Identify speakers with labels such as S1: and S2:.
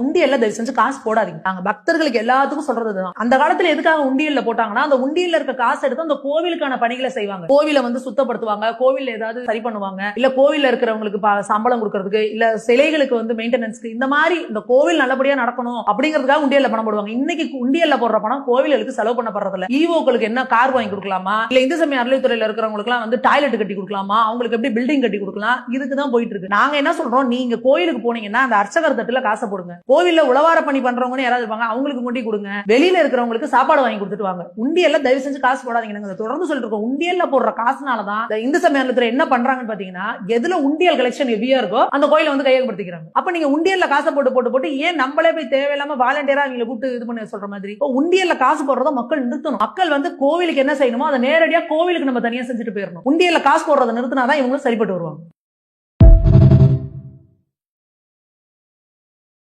S1: உண்டியல்ல தயவு செஞ்சு காசு போடாதீங்க. நாங்க பக்தர்களுக்கு எல்லாத்துக்கும் சொல்றது அந்த காலத்துல எதுக்காக உண்டியல்ல போட்டாங்கன்னா அந்த உண்டியல்ல இருக்க காசு எடுத்து அந்த கோவிலுக்கான பணிகளை செய்வாங்க. கோவிலை வந்து சுத்தப்படுத்துவாங்க. கோவில் ஏதாவது சரி பண்ணுவாங்க. இல்ல கோவில்ல இருக்கிறவங்களுக்கு சம்பளம் கொடுக்கறதுக்கு இல்ல சிலைகளுக்கு வந்து மெயின்டெனன்ஸ்க்கு இந்த மாதிரி இந்த கோவில் நல்லபடியா நடக்கணும் அப்படிங்கிறதுக்காக உண்டியல்ல பணம் போடுவாங்க. இன்னைக்கு உண்டியல்ல போடுற பணம் கோவிலுக்கு செலவு பண்ணப்படுறது இல்ல ஈவோக்களுக்கு என்ன கார் வாங்கி கொடுக்கலாமா? இல்ல இந்து சமய அறநிலைத்துறையில இருக்கிறவங்களுக்கு எல்லாம் வந்து டாய்லெட் கட்டி கொடுக்கலாமா? அவங்களுக்கு எப்படி பில்டிங் கட்டி கொடுக்கலாம்? இதுக்கு தான் போயிட்டு இருக்கு. நாங்க என்ன சொல்றோம்? நீங்க கோயிலுக்கு போனீங்கன்னா அந்த அர்ச்சகர் தட்டுல காசை போடுங்க. கோவில்ல உழவார பணி பண்றவங்கன்னு யாராவது இருப்பாங்க அவங்களுக்கு முண்டி கொடுங்க. வெளியில இருக்கிறவங்களுக்கு சாப்பாடு வாங்கி கொடுத்துட்டு வாங்க. உண்டியல்ல தயவு செஞ்சு காசு போடாதீங்க. தொடர்ந்து சொல்லிட்டு இருக்கோம். உண்டியல்ல போடுற காசுனாலதான் இந்த இந்து சமயத்துல என்ன பண்றாங்கன்னு பாத்தீங்கன்னா எதுல உண்டியல் கலெக்ஷன் ஹெவியா இருக்கோ அந்த கோயிலை வந்து கையகப்படுத்திக்கிறாங்க. அப்ப நீங்க உண்டியல்ல காசை போட்டு போட்டு போட்டு ஏன் நம்மளே போய் தேவையில்லாம வாலண்டியரா அவங்களை கூப்பிட்டு இது பண்ண சொல்ற மாதிரி? இப்போ உண்டியல்ல காசு போடுறத மக்கள் நிறுத்தணும். மக்கள் வந்து கோவிலுக்கு என்ன செய்யணுமோ அதை நேரடியா கோவிலுக்கு நம்ம தனியா செஞ்சுட்டு போயிடணும். உண்டியல்ல காசு போடுறதை நிறுத்தினாதான் இவங்க சரிப்பட்டு வருவாங்க.